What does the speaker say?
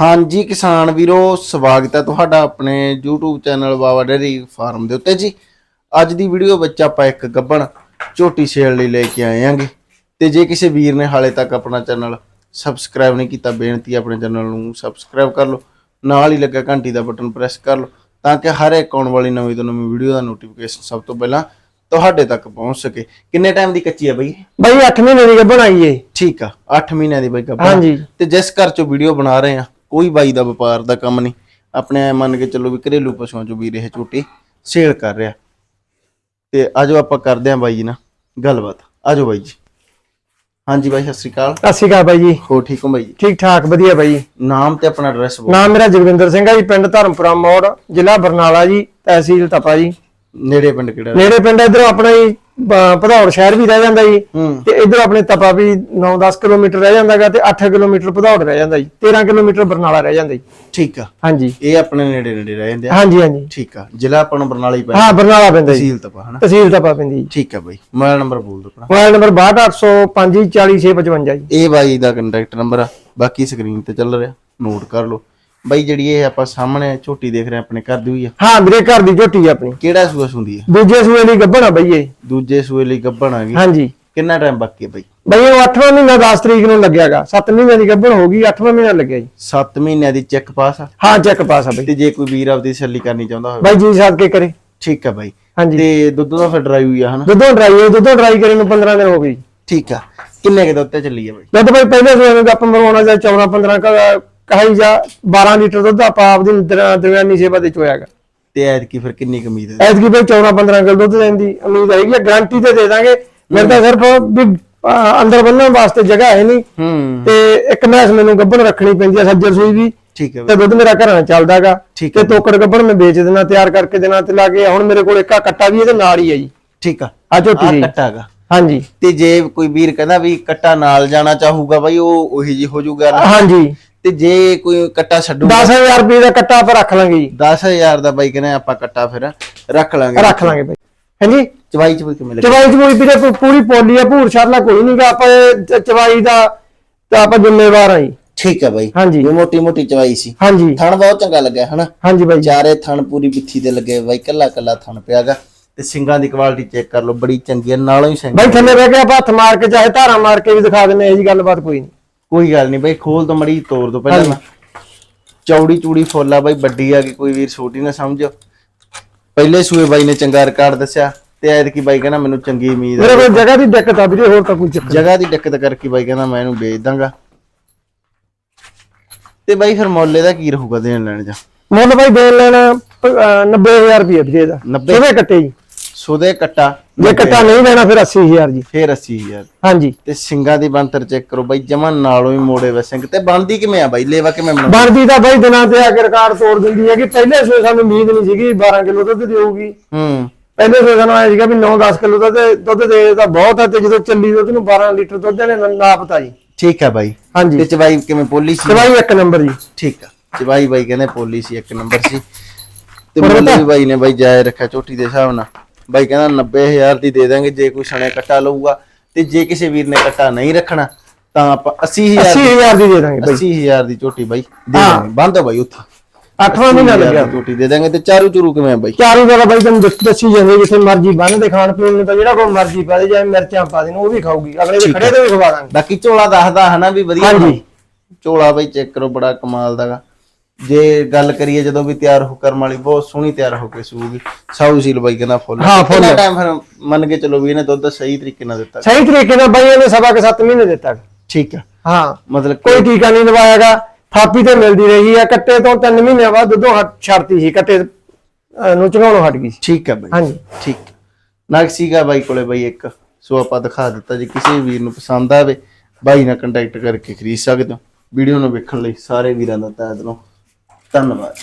ਹਾਂਜੀ ਕਿਸਾਨ ਵੀਰੋ ਸਵਾਗਤ ਹੈ ਤੁਹਾਡਾ ਆਪਣੇ YouTube channel Baba dairy farm ਦੇ ਉੱਤੇ ਜੀ। ਅੱਜ ਦੀ ਵੀਡੀਓ ਵਿੱਚ ਆਪਾਂ ਇੱਕ ਗੱਬਣ ਝੋਟੀ ਸੇਲ ਲਈ ਲੈ ਕੇ ਆਏ ਆਂਗੇ ਤੇ ਜੇ ਕਿਸੇ ਵੀਰ ਨੇ ਹਾਲੇ ਤੱਕ ਆਪਣਾ ਚੈਨਲ ਸਬਸਕ੍ਰਾਈਬ ਨਹੀਂ ਕੀਤਾ ਬੇਨਤੀ ਆਪਣੇ ਚੈਨਲ ਨੂੰ ਸਬਸਕ੍ਰਾਈਬ ਕਰ ਲਓ। ਨਾਲ ਹੀ ਲੱਗਾ ਘੰਟੀ ਦਾ ਬਟਨ ਪ੍ਰੈਸ ਕਰ ਲਓ ਤਾਂ ਕਿ ਹਰ ਇੱਕ ਆਉਣ ਵਾਲੀ ਨਵੀਂ ਤੋਂ ਨਵੀਂ ਵੀਡੀਓ ਦਾ ਨੋਟੀਫਿਕੇਸ਼ਨ ਸਭ ਤੋਂ ਪਹਿਲਾਂ ਤੁਹਾਡੇ ਤੱਕ ਪਹੁੰਚ ਸਕੇ। ਕਿੰਨੇ ਟਾਈਮ ਦੀ ਕੱਚੀ ਹੈ ਬਈ? ਬਈ 8 ਮਹੀਨੇ ਦੀ ਗੱਭਣ ਆਈ ਏ। ਠੀਕ ਆ 8 ਮਹੀਨਿਆਂ ਦੀ ਬਾਈ ਗੱਭਣ ਹਾਂਜੀ। ਤੇ ਜਿਸ ਘਰ ਚੋਂ ਵੀਡੀਓ ਬਣਾ ਰਹੇ ਆ ਕੋਈ ਬਾਈ ਦਾ ਵਪਾਰ ਦਾ ਕੰਮ ਨਹੀਂ। ਆਪਣੇ ਐਂ ਮੰਨ ਕੇ ਚੱਲੋ ਵੀ ਘਰੇਲੂ ਪਸ਼ੂਆਂ ਚੋਂ ਵੀਰ ਇਹ ਝੋਟੀ ਸੇਲ ਕਰ ਰਿਹਾ। ਤੇ ਆਜੋ ਆਪਾਂ ਕਰਦੇ ਆਂ ਬਾਈ ਜੀ ਨਾਲ ਗੱਲਬਾਤ। ਆਜੋ ਬਾਈ ਜੀ। ਹਾਂਜੀ ਬਾਈ ਸਤਿ ਸ਼੍ਰੀ ਅਕਾਲ। ਸਤਿ ਸ਼੍ਰੀ ਅਕਾਲ ਬਾਈ ਜੀ। ਹੋ ਠੀਕ ਹੋ ਬਾਈ ਜੀ? ਠੀਕ ਠਾਕ ਵਧੀਆ ਬਾਈ ਨਾਮ ਤੇ ਆਪਣਾ ਐਡਰੈਸ ਬੋਲ ਨਾਮ ਮੇਰਾ ਜਗਵਿੰਦਰ ਸਿੰਘ ਆ ਜੀ ਪਿੰਡ ਧਰਮਪੁਰਾ ਮੋੜ ਜ਼ਿਲ੍ਹਾ ਬਰਨਾਲਾ ਜੀ ਤਹਿਸੀਲ ਤਪਾ ਜੀ। ਨੇੜੇ ਪਿੰਡ ਕਿਹੜਾ? ਨੇੜੇ ਪਿੰਡ ਇਧਰੋਂ ਆਪਣਾ ਜੀ ਭਦੌੜ ਸ਼ਹਿਰ ਵੀ ਰਹਿ ਜਾਂਦਾ ਜੀ। ਤੇ ਇਧਰ ਆਪਣੇ ਤਪਾ ਵੀ 9-10 ਕਿਲੋਮੀਟਰ ਰਹਿ ਜਾਂਦਾਗਾ ਤੇ 8 ਕਿਲੋਮੀਟਰ ਭਦੌੜ ਰਹਿ ਜਾਂਦਾ ਜੀ। 13 ਕਿਲੋਮੀਟਰ ਬਰਨਾਲਾ ਰਹਿ ਜਾਂਦਾ ਜੀ। ਠੀਕ ਆ। ਹਾਂਜੀ। ਇਹ ਆਪਣੇ ਨੇੜੇ ਨੇੜੇ ਰਹਿ ਜਾਂਦੇ ਆ। ਹਾਂਜੀ ਹਾਂਜੀ। ਠੀਕ ਆ। ਜ਼ਿਲ੍ਹਾ ਆਪਾਂ ਨੂੰ ਬਰਨਾਲਾ ਹੀ ਪੈਂਦਾ। ਹਾਂ ਬਰਨਾਲਾ ਪੈਂਦਾ ਜੀ। ਤਹਿਸੀਲ ਤਪਾ ਹਨਾ? ਤਹਿਸੀਲ ਤਪਾ ਪੈਂਦੀ ਜੀ। ਠੀਕ ਆ ਬਾਈ। ਮੋਬਾਈਲ ਨੰਬਰ ਬੋਲ ਦਿਓ ਆਪਣਾ ਮੋਬਾਈਲ ਨੰਬਰ 6280540655 ਜੀ। ਇਹ ਬਾਈ ਦਾ ਕੰਟੈਕਟ ਨੰਬਰ ਆ। ਬਾਕੀ ਸਕਰੀਨ ਤੇ ਚੱਲ ਰਿਹਾ। ਨੋਟ ਕਰ ਲਓ। ਬਾਈ ਜਿਹੜੀ ਇਹ ਆਪਾਂ ਸਾਹਮਣੇ ਝੋਟੀ ਦੇਖ ਰਹੇ ਆ ਆਪਣੇ ਘਰ ਦੀ ਹੋਈ ਆ। ਹਾਂ ਵੀਰੇ ਘਰ ਦੀ ਝੋਟੀ ਆ ਆਪਣੀ। ਕਿਹੜਾ ਸੂਆ ਸੁੰਦੀ ਆ? ਦੂਜੇ ਸੂਏ ਦੀ ਗੱਭਣ ਆ ਬਈ ਇਹ। ਦੂਜੇ ਸੂਏ ਲਈ ਗੱਭਣ ਆ ਗਈ। ਹਾਂਜੀ। ਕਿੰਨਾ ਟਾਈਮ ਬਾਕੀ ਹੈ ਬਾਈ? ਬਈ ਉਹ 8ਵਾਂ ਮਹੀਨਾ 10 ਤਰੀਕ ਨੂੰ ਲੱਗਿਆਗਾ। 7 ਮਹੀਨਿਆਂ ਦੀ ਗੱਭਣ ਹੋ ਗਈ 8ਵਾਂ ਮਹੀਨਾ ਲੱਗਿਆ ਜੀ। 7 ਮਹੀਨਿਆਂ ਦੀ ਚੈੱਕ ਪਾਸ ਆ? ਹਾਂ ਚੈੱਕ ਪਾਸ ਆ ਬਈ। ਤੇ ਜੇ ਕੋਈ ਵੀਰ ਆਪਦੀ ਸੱਲੀ ਕਰਨੀ ਚਾਹੁੰਦਾ ਹੋਵੇ? ਬਾਈ ਜੀ ਸਾਥ ਕੇ ਕਰੇ। ਠੀਕ ਆ ਬਾਈ। ਹਾਂਜੀ। ਤੇ ਦੁੱਧ ਦਾ ਫਿਰ ਡਰਾਈ ਹੋਈ ਆ ਹਨਾ? ਦੁੱਧੋਂ ਡਰਾਈ ਹੋਈ ਦੁੱਧੋਂ ਡਰਾਈ ਕਰੇ ਨੂੰ 15 ਦਿਨ ਹੋ ਗਈ ਠੀਕ ਆ। ਕਿੰਨੇ ਕੇ ਦੁੱਧ ਤੇ ਚੱਲੀ ਆ ਬਾਈ? ਦੁੱਧ ਬਈ ਪਹਿਲੇ ਸੂਏ ਨੂੰ ਆਪਾਂ ਮਰਵਾਉਣਾ ਜਾਂ 14 15 ਕ ਕਹਾਈ ਜਾ 12 ਲੀਟਰ ਦੁੱਧ ਆਪਾਂ ਆਪਦੀ ਦਰ- ਦਰਮਿਆਨੀ ਸੇਵਾ ਦੇ ਚੋਇਆਗਾ ਤੇ ਐਤ ਕੀ ਫਿਰ ਕਿੰਨੀ ਕੁ ਉਮੀਦ ਹੈ? ਐਤਕੀ ਬਈ 14 15 ਕਿਲੋ ਦੁੱਧ ਦੇਣ ਦੀ ਉਮੀਦ ਹੈਗੀ ਗਾਰੰਟੀ ਤੇ ਦੇ ਦਾਂਗੇ। ਮੇਰੇ ਤਾਂ ਸਿਰਫ ਵੀ ਅਹ, ਅੰਦਰ ਬੰਨਣ ਵਾਸਤੇ ਜਗ੍ਹਾ ਹੈ ਨਹੀਂ। ਹੂੰ। ਤੇ ਇੱਕ ਮੈਸ ਮੈਨੂੰ ਗੱਭਣ ਰੱਖਣੀ ਪੈਂਦੀ ਆ ਸੱਜਰ ਸੂਈ ਵੀ ਠੀਕ ਹੈ ਤੇ ਬਾਈ। ਦੁੱਧ ਮੇਰਾ ਘਰਾਂ ਚੱਲਦਾਗਾ ਠੀਕ ਤੇ ਤੋਕੜ ਗੱਭਣ ਮੈਂ ਵੇਚ ਦੇਣਾ ਤਿਆਰ ਕਰਕੇ ਦੇਣਾ ਤੇ ਲਾਗੇ ਹੁਣ ਮੇਰੇ ਕੋਲ ਇੱਕਾ ਕੱਟਾ ਵੀ ਇਹਦੇ ਨਾਲ ਹੀ ਹੈ ਜੀ। ਠੀਕ ਆ। ਆ ਝੋਟੀ ਆ ਜੀ ਕੱਟਾ ਗਾ ਹਾਂਜੀ। ਤੇ ਜੇ ਕੋਈ ਵੀਰ ਕਹਿੰਦਾ ਵੀ ਕੱਟਾ ਨਾਲ ਜਾਣਾ ਚਾਹੂਗਾ ਬਾਈ ਉਹ ਉਹੀ ਜੀ ਹੋ ਜਾਊਗਾ ਨਾ। ਹਾਂਜੀ। ਤੇ ਜੇ ਕੋਈ ਕੱਟਾ ਛੱਡੂਗਾ 10000 ਰੁਪਏ ਦਾ ਕੱਟਾ ਆਪਾਂ ਰੱਖ ਲਾਂਗੇ ਜੀ। 10000 ਦਾ ਬਾਈ ਕਹਿੰਦਾ ਆਪਾਂ ਕੱਟਾ ਫਿਰ ਰੱਖ ਲਾਂਗੇ। ਰੱਖ ਲਾਂਗੇ ਬਾਈ। ਹਾਂਜੀ? ਚਵਾਈ ਚ ਵੀ ਕਿਵੇਂ ਲੱਗੇ? ਚਵਾਈ ਚਵਾਈ ਵੀਰੇ ਪੂਰੀ ਪੋਲੀ ਆ ਭੂਰ ਛਾਲਾ ਕੋਈ ਨਹੀਂਗਾ ਆਪਾਂ ਚਵਾਈ ਦਾ ਤੇ ਆਪਾਂ ਜ਼ਿੰਮੇਵਾਰ ਆ ਜੀ। ਠੀਕ ਹੈ ਬਾਈ। ਹਾਂਜੀ। ਇਹ ਮੋਟੀ ਮੋਟੀ ਚਵਾਈ ਸੀ। ਹਾਂਜੀ। ਥਣ ਬਹੁਤ ਚੰਗਾ ਲੱਗਿਆ ਹਨਾ? ਹਾਂਜੀ ਬਾਈ। ਚਾਰੇ ਥਣ ਪੂਰੀ ਬਿੱਥੀ ਤੇ ਲੱਗੇ ਬਾਈ ਕੱਲਾ ਕੱਲਾ ਥਣ ਪਿਆਗਾ। ਤੇ ਸਿੰਗਾਂ ਦੀ ਕੁਆਲਿਟੀ ਚੈੱਕ ਕਰ ਲਓ ਬੜੀ ਚੰਗੀ ਹੈ ਨਾਲੋਂ ਹੀ ਸਿੰਘ ਬਾਈ ਥੱਲੇ ਬਹਿ ਕੇ ਆਪਾਂ ਹੱਥ ਮਾਰ ਕੇ ਚਾਹੇ ਧਾਰਾ ਮਾਰ ਕੇ ਵੀ ਦਿਖਾ ਦਿੰਦੇ ਇਹ ਜੀ ਗੱਲਬਾਤ ਕੋਈ ਨਹੀਂ ਕੋਈ ਗੱਲ ਨਹੀਂ ਬਾਈ ਖੋਲ ਤੋਂ ਮੜੀ ਤੋੜ ਦੋ ਪਹਿਲਾਂ ਨਾ ਚੌੜੀ ਚੂੜੀ ਫੁੱਲ ਆ ਬਾਈ ਵੱਡੀ ਆ ਕਿ ਕੋਈ ਵੀਰ ਛੋਟੀ ਨਾ ਸਮਝੋ। ਪਹਿਲੇ ਸੂਏ ਬਾਈ ਨੇ ਚੰਗਾ ਰਿਕਾਰਡ ਦੱਸਿਆ ਤੇ ਐਤਕੀ ਬਾਈ ਕਹਿੰਦਾ ਮੈਨੂੰ ਚੰਗੀ ਉਮੀਦ ਮੇਰੇ ਹੈ ਕੋਲ ਜਗ੍ਹਾ ਦੀ ਦਿੱਕਤ ਆ ਵੀਰੇ ਹੋਰ ਤਾਂ ਕੋਈ ਚੱਕਰ ਜਗ੍ਹਾ ਦੀ ਦਿੱਕਤ ਕਰਕੇ ਬਾਈ ਕਹਿੰਦਾ ਮੈਂ ਇਹਨੂੰ ਵੇਚ ਦਾਂਗਾ। ਤੇ ਬਾਈ ਫਿਰ ਮੁੱਲ ਇਹਦਾ ਕੀ ਰਹੂਗਾ ਦੇਣ ਲੈਣ ਜਾ ਮੁੱਲ ਬਾਈ ਦੇਣ ਲੈਣਾ 90000 ਰੁਪਏ ਵੀਰੇ ਦਾ 90 ਸੋਵੇ ਕੱਟੇ ਜੀ। ਸੋਦੇ ਕੱਟਾ ਜੇ ਕੱਟਾ ਨਹੀਂ ਦੇਣਾ ਫਿਰ 80000 ਜੀ। ਫੇਰ 80000 ਹਾਂਜੀ। ਤੇ ਸਿੰਗਾਂ ਦੀ ਬੰਤਰ ਚੈੱਕ ਕਰੋ ਬਾਈ ਜਮਨ ਨਾਲੋਂ ਹੀ ਮੋੜੇ ਵੇ ਸਿੰਘ। ਤੇ ਬਣਦੀ ਕਿਵੇਂ ਆ ਬਾਈ? ਲੇਵਾ ਕਿਵੇਂ ਬਣਾਉਂਦਾ? ਬਣਦੀ ਤਾਂ ਬਾਈ ਦਿਨਾਂ ਤੇ ਆ ਕੇ ਰਿਕਾਰਡ ਤੋੜ ਦਿੰਦੀ ਹੈ ਕਿ ਪਹਿਲੇ ਸੋਏ ਸਾਨੂੰ ਉਮੀਦ ਨਹੀਂ ਸੀਗੀ 12 ਕਿਲੋ ਦੁੱਧ ਦੇਊਗੀ ਹੂੰ। ਪਹਿਲੇ ਸੋਏ ਸਾਨੂੰ ਆਇਆ ਸੀਗਾ ਵੀ 9-10 ਕਿਲੋ ਦੁੱਧ ਦੁੱਧ ਦੇ ਤਾਂ ਬਹੁਤ ਹੈ ਤੇ ਜਦੋਂ ਚੱਲੀ ਦੁੱਧ ਨੂੰ 12 ਲੀਟਰ ਦੁੱਧ ਨੇ ਨਾ ਪਤਾ ਜੀ। ਠੀਕ ਆ ਬਾਈ। ਤੇ ਹਾਂਜੀ ਚਵਾਈ ਕਿਵੇਂ ਪੋਲੀ ਸੀ? ਦਵਾਈ ਇੱਕ ਨੰਬਰ ਜੀ। ਠੀਕ ਆ। ਚਵਾਈ ਬਾਈ ਕਹਿੰਦੇ ਪੋਲੀ ਸੀ ਇੱਕ ਨੰਬਰ ਸੀ। ਤੇ ਮੁੱਲ ਵੀ ਬਾਈ ਨੇ ਬਾਈ ਜਾਇ ਰੱਖਿਆ ਝੋਟੀ ਦੇ ਹਿਸਾਬ ਨਾਲ। ਬਾਈ ਕਹਿੰਦਾ 90000 ਦੀ ਦੇ ਦਾਂਗੇ ਜੇ ਕੋਈ ਸਣੇ ਕੱਟਾ ਲਊਗਾ। ਤੇ ਜੇ ਕਿਸੇ ਵੀਰ ਨੇ ਕੱਟਾ ਨਹੀਂ ਰੱਖਣਾ ਤਾਂ ਆਪਾਂ 80000 ਦੀ 80000 ਦੀ ਦੇ ਦਾਂਗੇ ਬਾਈ। 80000 ਦੀ ਝੋਟੀ ਬਾਈ ਦੇ। ਦਾਂਗੇ। ਬੰਦ ਬਾਈ ਉੱਥੇ। ਅੱਠਵਾਂ ਮਹੀਨਾ ਲੱਗਿਆ। ਝੋਟੀ ਦੇ ਦਾਂਗੇ ਤੇ ਚਾਰੂ ਚੂਰੂ ਕਿਵੇਂ ਬਾਈ? ਚਾਰੂ ਦਾ ਬਾਈ ਤੁਹਾਨੂੰ ਦੱਸ- ਦੱਸੀ ਜਾਂਦੇ ਜਿੱਥੇ ਮਰਜ਼ੀ ਬੰਨ ਦੇ ਖਾਣ ਪੀਣ ਨੂੰ ਤਾਂ ਜਿਹੜਾ ਕੋਈ ਮਰਜ਼ੀ ਪਾ ਦੇ ਚਾਹੇ ਮਿਰਚਾਂ ਪਾ ਦੇਣ ਉਹ ਵੀ ਖਾਊਗੀ। ਅਗਲੇ ਦੇ ਖੜੇ ਤੇ ਵੀ ਖਵਾ ਦਾਂਗੇ। ਬਾਕੀ ਝੋਲਾ ਦੱਸਦਾ ਹਨਾ ਵੀ ਵਧੀਆ ਹਾਂਜੀ। ਝੋਲਾ ਬਾਈ ਚੈੱਕ ਕਰੋ ਬੜਾ ਕਮਾਲ ਦਾਗਾ ਜੇ ਗੱਲ ਕਰੀਏ ਜਦੋਂ ਵੀ ਤਿਆਰ ਹੋ ਕਰਮ ਵਾਲੀ ਬਹੁਤ ਸੋਹਣੀ ਤਿਆਰ ਹੋ ਕੇ ਸੂਗੀ। ਸਾਊ ਸੀਲ ਬਾਈ ਕਹਿੰਦਾ ਫੁੱਲ। ਹਾਂ, ਫੁੱਲ। ਕਿੰਨਾ ਟਾਈਮ ਫਿਰ ਮੰਨ ਕੇ ਚਲੋ ਵੀ ਇਹਨੇ ਦੁੱਧ ਸਹੀ ਤਰੀਕੇ ਨਾਲ ਦਿੱਤਾ। ਸਹੀ ਤਰੀਕੇ ਨਾਲ ਬਾਈ ਇਹਨੇ ਸਵਾ ਕੇ 7 ਮਹੀਨੇ ਦਿੱਤਾ। ਠੀਕ ਆ। ਹਾਂ। ਮਤਲਬ ਕੋਈ ਟੀਕਾ ਨਹੀਂ ਲਵਾਇਆਗਾ। ਥਾਪੀ ਤੇ ਮਿਲਦੀ ਰਹੀ ਆ। ਕੱਟੇ ਤੋਂ 3 ਮਹੀਨੇ ਬਾਅਦ ਦੁੱਧੋਂ ਹਟ ਛੱਡਤੀ ਸੀ। ਕੱਟੇ ਅਹ, ਨੂੰ ਚਗਾਉਣੋਂ ਹਟ ਗਈ ਸੀ। ਠੀਕ ਆ ਬਾਈ। ਹਾਂਜੀ। ਠੀਕ। ਨਗ ਸੀਗਾ ਬਾਈ ਕੋਲੇ ਬਾਈ ਇੱਕ। ਸੋ ਆਪਾਂ ਦਿਖਾ ਦਿੱਤਾ ਜੇ ਕਿਸੇ ਵੀਰ ਨੂੰ ਪਸੰਦ ਆਵੇ ਬਾਈ ਨਾਲ ਕੰਟੈਕਟ ਕਰਕੇ ਖਰੀਦ ਸਕਦੇ ਹੋ। ਵੀਡੀਓ ਨੂੰ ਵੇਖਣ ਲਈ ਸਾਰੇ ਵੀਰਾਂ ਦਾ ਤਹਿ ਦਿਲੋਂ ਧੰਨਵਾਦ।